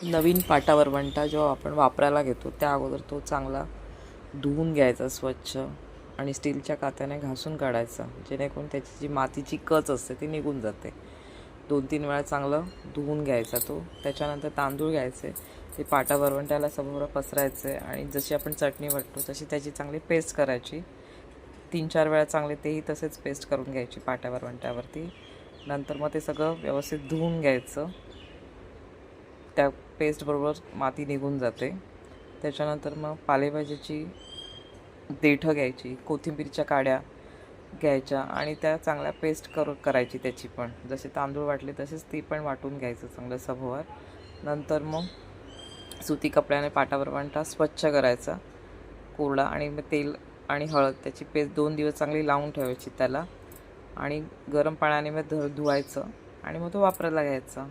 नवीन पाटावर वंटा जेव्हा आपण वापरायला घेतो त्या अगोदर तो चांगला धुवून घ्यायचा स्वच्छ आणि स्टीलच्या कात्याने घासून काढायचा. जेणेकरून त्याची जी मातीची कच असते ती निघून जाते. दोन तीन वेळा चांगलं धुवून घ्यायचा तो. त्याच्यानंतर तांदूळ घ्यायचे. ते पाटा वरवंट्याला समोर पसरायचे आणि जशी आपण चटणी वाटतो तशी त्याची चांगली पेस्ट करायची. तीन चार वेळा चांगले तेही तसेच पेस्ट करून घ्यायची पाटा वरवंट्यावरती नंतर मग ते सगळं व्यवस्थित धुवून घ्यायचं. त्या पेस्टबरोबर माती निघून जाते. त्याच्यानंतर मग पालेभाजीची देठं घ्यायची कोथिंबीरच्या काड्या घ्यायच्या आणि त्या चांगल्या पेस्ट कर करायची त्याची पण. जसे तांदूळ वाटले तसेच ती पण वाटून घ्यायचं चांगलं सभोवर नंतर मग सुती कपड्याने पाटावर वांटा स्वच्छ करायचा. कोरडा आणि मग तेल आणि हळद त्याची पेस्ट दोन दिवस चांगली लावून ठेवायची त्याला. आणि गरम पाण्याने मग ध धुवायचं आणि मग तो वापरायला घ्यायचा.